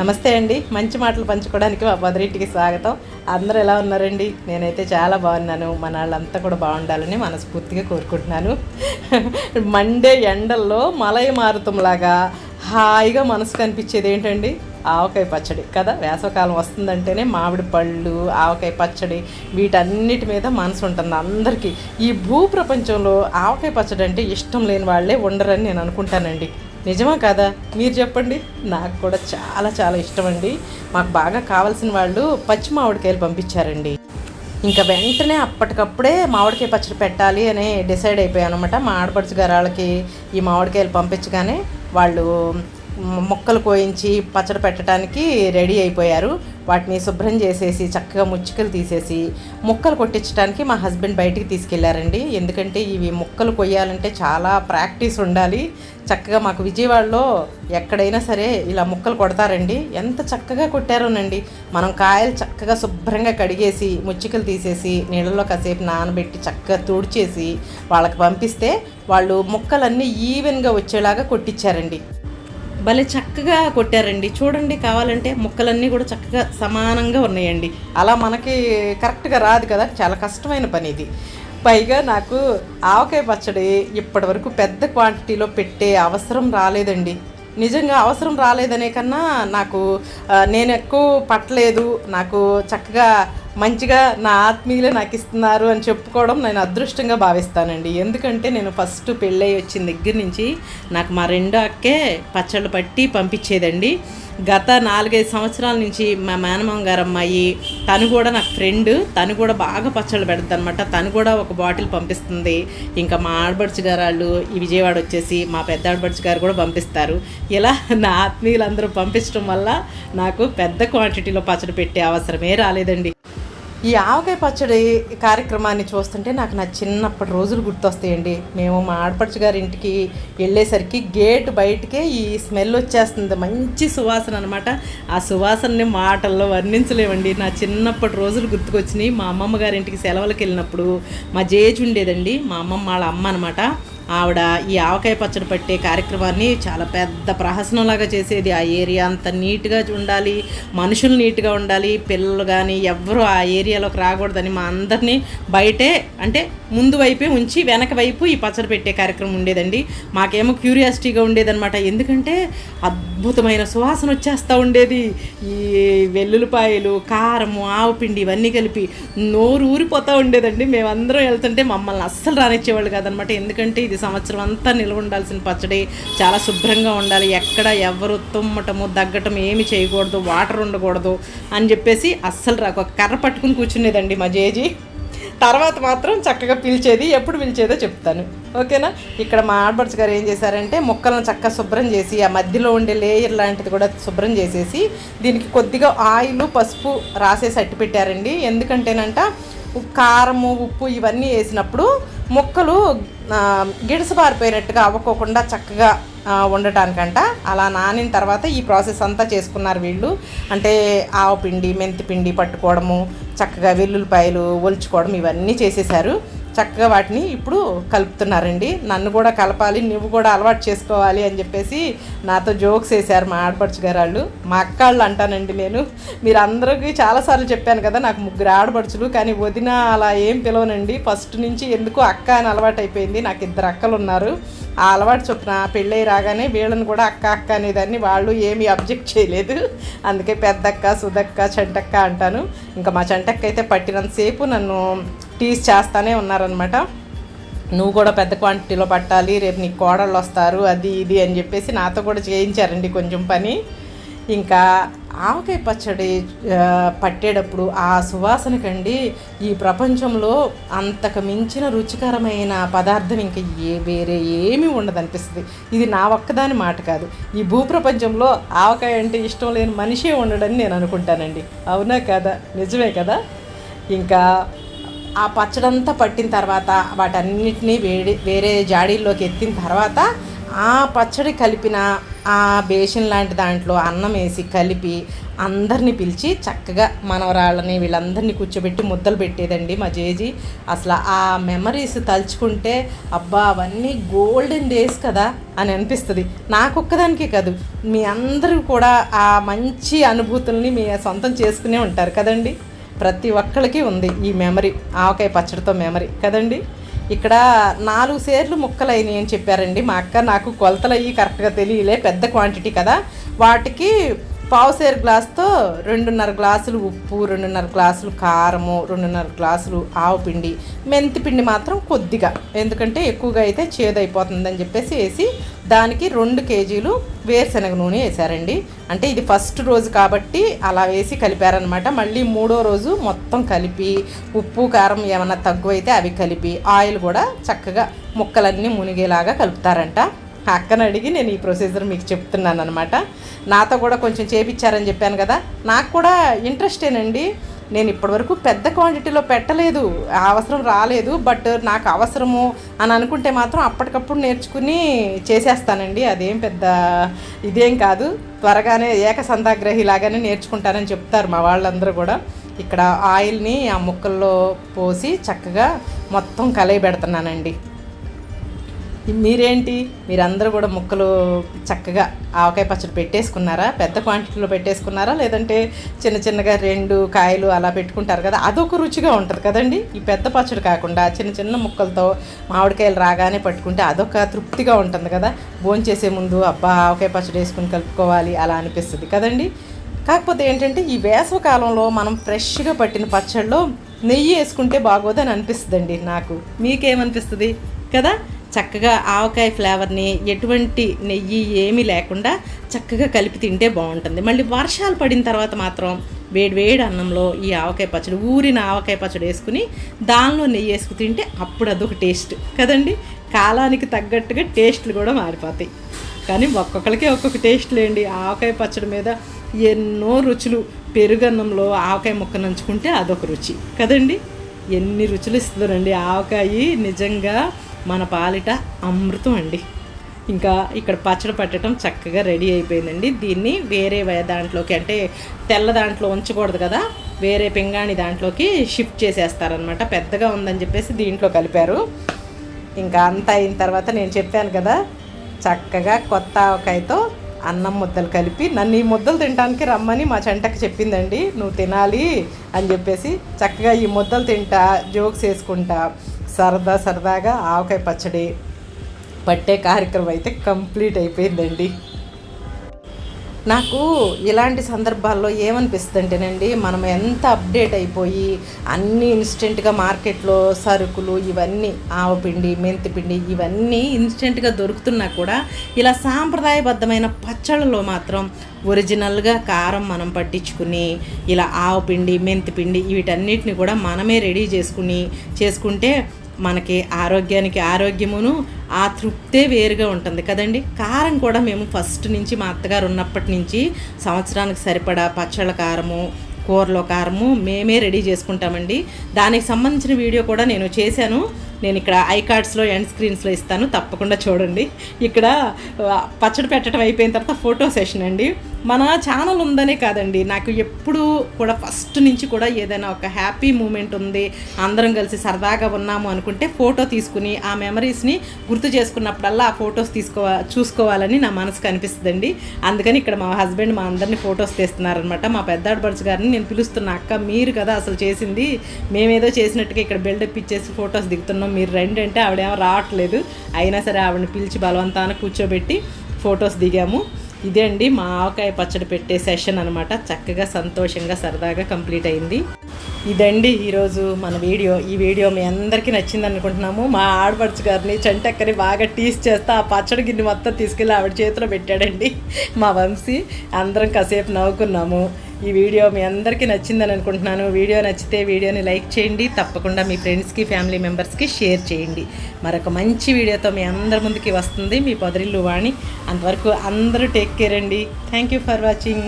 నమస్తే అండి. మంచి మాటలు పంచుకోవడానికి మా బదిరింటికి స్వాగతం. అందరూ ఎలా ఉన్నారండి? నేనైతే చాలా బాగున్నాను. మన వాళ్ళంతా కూడా బాగుండాలని మనస్ఫూర్తిగా కోరుకుంటున్నాను. మండే ఎండల్లో మలయ మారుతంలాగా హాయిగా మనసు కనిపించేది ఏంటండి? ఆవకాయ పచ్చడి కదా? వేసవకాలం వస్తుందంటేనే మామిడి పళ్ళు ఆవకాయ పచ్చడి వీటన్నిటి మీద మనసు ఉంటుంది అందరికీ. ఈ భూ ప్రపంచంలో ఆవకాయ పచ్చడి అంటే ఇష్టం లేని వాళ్ళే ఉండరని నేను అనుకుంటానండి. నిజమా కాదా? మీరు చెప్పండి. నాకు కూడా చాలా చాలా ఇష్టం అండి మాకు బాగా కావాల్సిన వాళ్ళు పచ్చి మామిడికాయలు పంపించారండి. ఇంకా వెంటనే అప్పటికప్పుడే మామిడికాయ పచ్చడి పెట్టాలి అని డిసైడ్ అయిపోయాను అనమాట మా ఆడపడుచు గారు వాళ్ళకి ఈ మామిడికాయలు పంపించగానే వాళ్ళు మొక్కలు కోయించి పచ్చడి పెట్టడానికి రెడీ అయిపోయారు. వాటిని శుభ్రం చేసేసి చక్కగా ముచ్చుకలు తీసేసి ముక్కలు కొట్టించడానికి మా హస్బెండ్ బయటికి తీసుకెళ్ళారండి. ఎందుకంటే ఇవి ముక్కలు కొయ్యాలంటే చాలా ప్రాక్టీస్ ఉండాలి. చక్కగా మాకు విజయవాడలో ఎక్కడైనా సరే ఇలా ముక్కలు కొడతారండి. ఎంత చక్కగా కొట్టారోనండి. మనం కాయలు చక్కగా శుభ్రంగా కడిగేసి ముచ్చికలు తీసేసి నీళ్ళలో కాసేపు నానబెట్టి చక్కగా తుడిచేసి వాళ్ళకి పంపిస్తే వాళ్ళు మొక్కలన్నీ ఈవెన్గా వచ్చేలాగా కొట్టించారండి. భలే చక్కగా కొట్టారండి. చూడండి కావాలంటే ముక్కలన్నీ కూడా చక్కగా సమానంగా ఉన్నాయండి. అలా మనకి కరెక్ట్గా రాదు కదా చాలా కష్టమైన పని ఇది. పైగా నాకు ఆవకాయ పచ్చడి ఇప్పటి వరకు పెద్ద క్వాంటిటీలో పెట్టే అవసరం రాలేదండి. నిజంగా అవసరం రాలేదనే కన్నా నాకు నేను ఎక్కువ పట్టలేదు. నాకు చక్కగా మంచిగా నా ఆత్మీయులే నాకు ఇస్తున్నారు అని చెప్పుకోవడం నేను అదృష్టంగా భావిస్తానండి. ఎందుకంటే నేను ఫస్ట్ పెళ్ళై వచ్చిన దగ్గర నుంచి నాకు మా రెండో అక్కే పచ్చళ్ళు పట్టి పంపించేదండి. గత నాలుగైదు సంవత్సరాల నుంచి మా మేనమామ గారు అమ్మాయి తను కూడా నాకు ఫ్రెండ్ తను కూడా బాగా పచ్చళ్ళు పెడుతుంది అనమాట తను కూడా ఒక బాటిల్ పంపిస్తుంది. ఇంకా మా ఆడబడుచు గారు వాళ్ళు ఈ విజయవాడ వచ్చేసి మా పెద్ద ఆడబడుచు గారు కూడా పంపిస్తారు. ఇలా నా ఆత్మీయులందరూ పంపించడం వల్ల నాకు పెద్ద క్వాంటిటీలో పచ్చడి పెట్టే అవసరమే రాలేదండి. ఈ ఆవకాయ పచ్చడి కార్యక్రమాన్ని చూస్తుంటే నాకు నా చిన్నప్పటి రోజులు గుర్తొస్తాయండి. మేము మా ఆడపడుచు గారి ఇంటికి వెళ్ళేసరికి గేట్ బయటకే ఈ స్మెల్ వచ్చేస్తుంది. మంచి సువాసన అనమాట ఆ సువాసనని మాటల్లో వర్ణించలేమండి నా చిన్నప్పటి రోజులు గుర్తుకొచ్చినాయి. మా అమ్మమ్మ గారి ఇంటికి సెలవులకు వెళ్ళినప్పుడు మా జేజ్ ఉండేదండి. మా అమ్మమ్మ వాళ్ళ అమ్మ అనమాట ఆవిడ ఈ ఆవకాయ పచ్చడి పట్టే కార్యక్రమాన్ని చాలా పెద్ద ప్రహసనంలాగా చేసేది. ఆ ఏరియా అంత నీట్గా ఉండాలి మనుషులు నీట్గా ఉండాలి పిల్లలు కానీ ఎవరు ఆ ఏరియాలోకి రాకూడదని మా అందరినీ బయటే అంటే ముందు వైపే ఉంచి వెనక వైపు ఈ పచ్చడి పెట్టే కార్యక్రమం ఉండేదండి. మాకేమో క్యూరియాసిటీగా ఉండేదన్నమాట. ఎందుకంటే అద్భుతమైన సువాసన వచ్చేస్తూ ఉండేది. ఈ వెల్లుల్లిపాయలు కారము ఆవు పిండి ఇవన్నీ కలిపి నోరు ఊరిపోతూ ఉండేదండి. మేమందరం వెళ్తుంటే మమ్మల్ని అస్సలు రానిచ్చేవాళ్ళు కాదనమాట ఎందుకంటే ఇది సంవత్సరం అంతా నిల్వ ఉండాల్సిన పచ్చడి చాలా శుభ్రంగా ఉండాలి. ఎక్కడ ఎవరు తుమ్మటము దగ్గటం ఏమి చేయకూడదు వాటర్ ఉండకూడదు అని చెప్పేసి అస్సలు రాక. ఒక కర్ర పట్టుకుని కూర్చునేదండి మా జేజీ. తర్వాత మాత్రం చక్కగా పిలిచేది ఎప్పుడు పిలిచేదో చెప్తాను. ఓకేనా? ఇక్కడ మా ఆడబడుచు గారు ఏం చేశారంటే మొక్కలను చక్కగా శుభ్రం చేసి ఆ మధ్యలో ఉండే లేయర్ లాంటిది కూడా శుభ్రం చేసేసి దీనికి కొద్దిగా ఆయిల్ పసుపు రాసేసి అట్టి పెట్టారండి. ఎందుకంటేనంట కారము ఉప్పు ఇవన్నీ వేసినప్పుడు మొక్కలు ఆ, అవ్వకోకుండా చక్కగా ఉండటానికంట. అలా నానిన తర్వాత ఈ ప్రాసెస్ అంతా చేసుకున్నారు వీళ్ళు. అంటే ఆవు పిండి మెంతి పిండి పట్టుకోవడము చక్కగా వెల్లుల్లిపాయలు ఒలుచుకోవడం ఇవన్నీ చేసేసారు చక్కగా వాటిని ఇప్పుడు కలుపుతున్నారండి. నన్ను కూడా కలపాలి నువ్వు కూడా అలవాటు చేసుకోవాలి అని చెప్పేసి నాతో జోక్స్ వేశారు మా ఆడపడుచు గారు వాళ్ళు. మా అక్కాళ్ళు అంటానండి నేను. మీరు అందరికీ చాలాసార్లు చెప్పాను కదా నాకు ముగ్గురు ఆడపడుచులు కానీ వదిన అలా ఏం పిలవనండి. ఫస్ట్ నుంచి ఎందుకు అక్క అని అలవాటు అయిపోయింది నాకు ఇద్దరు అక్కలు ఉన్నారు. ఆ అలవాటు చొప్పున పెళ్ళై రాగానే వీళ్ళని కూడా అక్క అక్క అనేదాన్ని వాళ్ళు ఏమీ అబ్జెక్ట్ చేయలేదు. అందుకే పెద్దక్క సుదక్క చంటక్క అంటాను. ఇంకా మా చంటక్క అయితే పట్టినంతసేపు నన్ను టీస్ చేస్తూనే ఉన్నారనమాట నువ్వు కూడా పెద్ద క్వాంటిటీలో పట్టాలి రేపు నీకు కోడళ్ళు వస్తారు అది ఇది అని చెప్పేసి నాతో కూడా చేయించారండి కొంచెం పని. ఇంకా ఆవకాయ పచ్చడి పట్టేటప్పుడు ఆ సువాసనకండి ఈ ప్రపంచంలో అంతకు మించిన రుచికరమైన పదార్థం ఇంకా ఏ వేరే ఏమీ ఉండదనిపిస్తుంది. ఇది నా ఒక్కదాని మాట కాదు. ఈ భూప్రపంచంలో ఆవకాయ అంటే ఇష్టం లేని మనిషే ఉండడని నేను అనుకుంటానండి. అవునా కదా? నిజమే కదా? ఇంకా ఆ పచ్చడంతా పట్టిన తర్వాత వాటన్నిటినీ వేడి వేరే జాడీల్లోకి ఎత్తిన తర్వాత ఆ పచ్చడి కలిపిన ఆ బేషన్ లాంటి దాంట్లో అన్నం వేసి కలిపి అందరినీ పిలిచి చక్కగా మనవరాళ్ళని వీళ్ళందరినీ కూర్చోబెట్టి ముద్దలు పెట్టేదండి మా జేజీ. అసలు ఆ మెమరీస్ తలుచుకుంటే అబ్బా అవన్నీ గోల్డెన్ డేస్ కదా అని అనిపిస్తుంది. నాకొక్కదానికే కాదు మీ అందరూ కూడా ఆ మంచి అనుభూతుల్ని మీ సొంతం చేసుకునే ఉంటారు కదండి. ప్రతి ఒక్కరికి ఉంది ఈ మెమరీ ఆవకాయ పచ్చడితో మెమరీ. కదండి? ఇక్కడ నాలుగు సేర్లు ముక్కలైనవి అని చెప్పారండి మా అక్క. నాకు కొలతలు అయ్యి కరెక్ట్గా తెలియలే పెద్ద క్వాంటిటీ కదా. వాటికి పావుసేరు గ్లాస్తో రెండున్నర గ్లాసులు ఉప్పు రెండున్నర గ్లాసులు కారము రెండున్నర గ్లాసులు ఆవు పిండి మెంతి పిండి మాత్రం కొద్దిగా. ఎందుకంటే ఎక్కువగా అయితే చేదైపోతుందని చెప్పేసి వేసి దానికి రెండు కేజీలు వేరుశనగ నూనె వేసారండి అంటే ఇది ఫస్ట్ రోజు కాబట్టి అలా వేసి కలిపారనమాట మళ్ళీ మూడో రోజు మొత్తం కలిపి ఉప్పు కారం ఏమన్నా తగ్గువైతే అవి కలిపి ఆయిల్ కూడా చక్కగా ముక్కలన్నీ మునిగేలాగా కలుపుతారంట. అక్కను అడిగి నేను ఈ ప్రొసీజర్ మీకు చెప్తున్నాను అనమాట నాతో కూడా కొంచెం చేపించారని చెప్పాను కదా. నాకు కూడా ఇంట్రెస్టేనండి నేను ఇప్పటివరకు పెద్ద క్వాంటిటీలో పెట్టలేదు. అవసరం రాలేదు. బట్ నాకు అవసరము అని అనుకుంటే మాత్రం అప్పటికప్పుడు నేర్చుకుని చేసేస్తానండి. అదేం పెద్ద ఇదేం కాదు. త్వరగానే ఏకసంతాగ్రహి లాగానే నేర్చుకుంటానని చెప్తారు మా వాళ్ళందరూ కూడా. ఇక్కడ ఆయిల్ని ఆ ముక్కల్లో పోసి చక్కగా మొత్తం కలయి పెడుతున్నానండి మీరేంటి? మీరందరూ కూడా ముక్కలు చక్కగా ఆవకాయ పచ్చడి పెట్టేసుకున్నారా? పెద్ద క్వాంటిటీలో పెట్టేసుకున్నారా? లేదంటే చిన్న చిన్నగా రెండు కాయలు అలా పెట్టుకుంటారు కదా అదొక రుచిగా ఉంటుంది కదండి. ఈ పెద్ద పచ్చడి కాకుండా చిన్న చిన్న ముక్కలతో మామిడికాయలు రాగానే పట్టుకుంటే అదొక తృప్తిగా ఉంటుంది కదా. భోంచేసే ముందు అబ్బా ఆవకాయ పచ్చడి వేసుకుని కలుపుకోవాలి అలా అనిపిస్తుంది కదండి. కాకపోతే ఏంటంటే ఈ వేసవ కాలంలో మనం ఫ్రెష్గా పట్టిన పచ్చళ్ళలో నెయ్యి వేసుకుంటే బాగోదని అనిపిస్తుందండి నాకు. మీకేమనిపిస్తుంది? కదా చక్కగా ఆవకాయ ఫ్లేవర్ని ఎటువంటి నెయ్యి ఏమీ లేకుండా చక్కగా కలిపి తింటే బాగుంటుంది. మళ్ళీ వర్షాలు పడిన తర్వాత మాత్రం వేడి వేడి అన్నంలో ఈ ఆవకాయ పచ్చడి ఊరిన ఆవకాయ పచ్చడి వేసుకుని దానిలో నెయ్యి వేసుకు తింటే అప్పుడు అదొక టేస్ట్. కదండి? కాలానికి తగ్గట్టుగా టేస్ట్లు కూడా మారిపోతాయి. కానీ ఒక్కొక్కరికే ఒక్కొక్క టేస్ట్ లేండి. ఆవకాయ పచ్చడి మీద ఎన్నో రుచులు. పెరుగన్నంలో ఆవకాయ ముక్క నంచుకుంటే అదొక రుచి. కదండి? ఎన్ని రుచులు ఇస్తుందండి ఆవకాయ నిజంగా మన పాలిట అమృతం అండి. ఇంకా ఇక్కడ పచ్చడి పట్టడం చక్కగా రెడీ అయిపోయిందండి. దీన్ని వేరే దాంట్లోకి అంటే తెల్ల దాంట్లో ఉంచకూడదు కదా వేరే పింగాణి దాంట్లోకి షిఫ్ట్ చేసేస్తారనమాట పెద్దగా ఉందని చెప్పేసి దీంట్లో కలిపారు. ఇంకా అంత అయిన తర్వాత నేను చెప్పాను కదా చక్కగా కొత్త ఆవకాయతో అన్నం ముద్దలు కలిపి నన్ను ఈ ముద్దలు తినడానికి రమ్మని మా చెంటకి చెప్పిందండి. నువ్వు తినాలి అని చెప్పేసి చక్కగా ఈ ముద్దలు తింటా జోక్స్ వేసుకుంటా సరదా సరదాగా ఆవకాయ పచ్చడి పట్టే కార్యక్రమం అయితే కంప్లీట్ అయిపోయిందండి. నాకు ఇలాంటి సందర్భాల్లో ఏమనిపిస్తుందంటేనండి మనం ఎంత అప్డేట్ అయిపోయి అన్నీ ఇన్స్టెంట్గా మార్కెట్లో సరుకులు ఇవన్నీ ఆవపిండి మెంతిపిండి ఇవన్నీ ఇన్స్టెంట్గా దొరుకుతున్నా కూడా ఇలా సాంప్రదాయబద్ధమైన పచ్చళ్ళలో మాత్రం ఒరిజినల్గా కారం మనం పట్టించుకుని ఇలా ఆవపిండి మెంతిపిండి వీటన్నిటిని కూడా మనమే రెడీ చేసుకుని చేసుకుంటే మనకి ఆరోగ్యానికి ఆరోగ్యమును ఆ తృప్తే వేరుగా ఉంటుంది కదండి. కారం కూడా మేము ఫస్ట్ నుంచి మా అత్తగారు ఉన్నప్పటి నుంచి సంవత్సరానికి సరిపడా పచ్చళ్ళ కారము కూరలో కారము మేమే రెడీ చేసుకుంటామండి. దానికి సంబంధించిన వీడియో కూడా నేను చేశాను. నేను ఇక్కడ ఐ కార్డ్స్లో ఎండ్ స్క్రీన్స్లో ఇస్తాను తప్పకుండా చూడండి. ఇక్కడ పచ్చడి పెట్టడం అయిపోయిన తర్వాత ఫోటో సెషన్ అండి. మన ఛానల్ ఉందనే కాదండి నాకు ఎప్పుడు కూడా ఫస్ట్ నుంచి కూడా ఏదైనా ఒక హ్యాపీ మూమెంట్ ఉంది అందరం కలిసి సరదాగా ఉన్నాము అనుకుంటే ఫోటో తీసుకుని ఆ మెమరీస్ని గుర్తు చేసుకున్నప్పుడల్లా ఆ ఫొటోస్ తీసుకోవా చూసుకోవాలని నా మనసుకు అనిపిస్తుందండి. అందుకని ఇక్కడ మా హస్బెండ్ మా అందరినీ ఫొటోస్ తీస్తున్నారనమాట మా పెద్దాడబడుచు గారిని నేను పిలుస్తున్న అక్క మీరు కదా అసలు చేసింది మేమేదో చేసినట్టుగా ఇక్కడ బిల్డప్ ఇచ్చేసి ఫొటోస్ దిగుతున్నాం మీరు రండి అంటే ఆవిడేమో రావట్లేదు. అయినా సరే ఆవిడని పిలిచి బలవంతాన కూర్చోబెట్టి ఫొటోస్ దిగాము. ఇదే అండి మా ఆవకాయ పచ్చడి పెట్టే సెషన్ అనమాట చక్కగా సంతోషంగా సరదాగా కంప్లీట్ అయింది. ఇదండి ఈరోజు మన వీడియో. ఈ వీడియో మీ అందరికీ నచ్చింది అనుకుంటున్నాము. మా ఆడపడుచు గారిని చెంటక్కని బాగా టీస్ చేస్తా ఆ పచ్చడి గిన్నె మొత్తం తీసుకెళ్ళి ఆవిడ చేతిలో పెట్టాడండి. మా వంశీ అందరం కాసేపు నవ్వుకున్నాము. ఈ వీడియో మీ అందరికీ నచ్చిందని అనుకుంటున్నాను. వీడియో నచ్చితే వీడియోని లైక్ చేయండి. తప్పకుండా మీ ఫ్రెండ్స్కి ఫ్యామిలీ మెంబర్స్కి షేర్ చేయండి. మరొక మంచి వీడియోతో మీ అందరి ముందుకి వస్తుంది మీ పొదరిల్లు వాణి. అంతవరకు అందరూ టేక్ కేర్ అండి. Thank you for watching.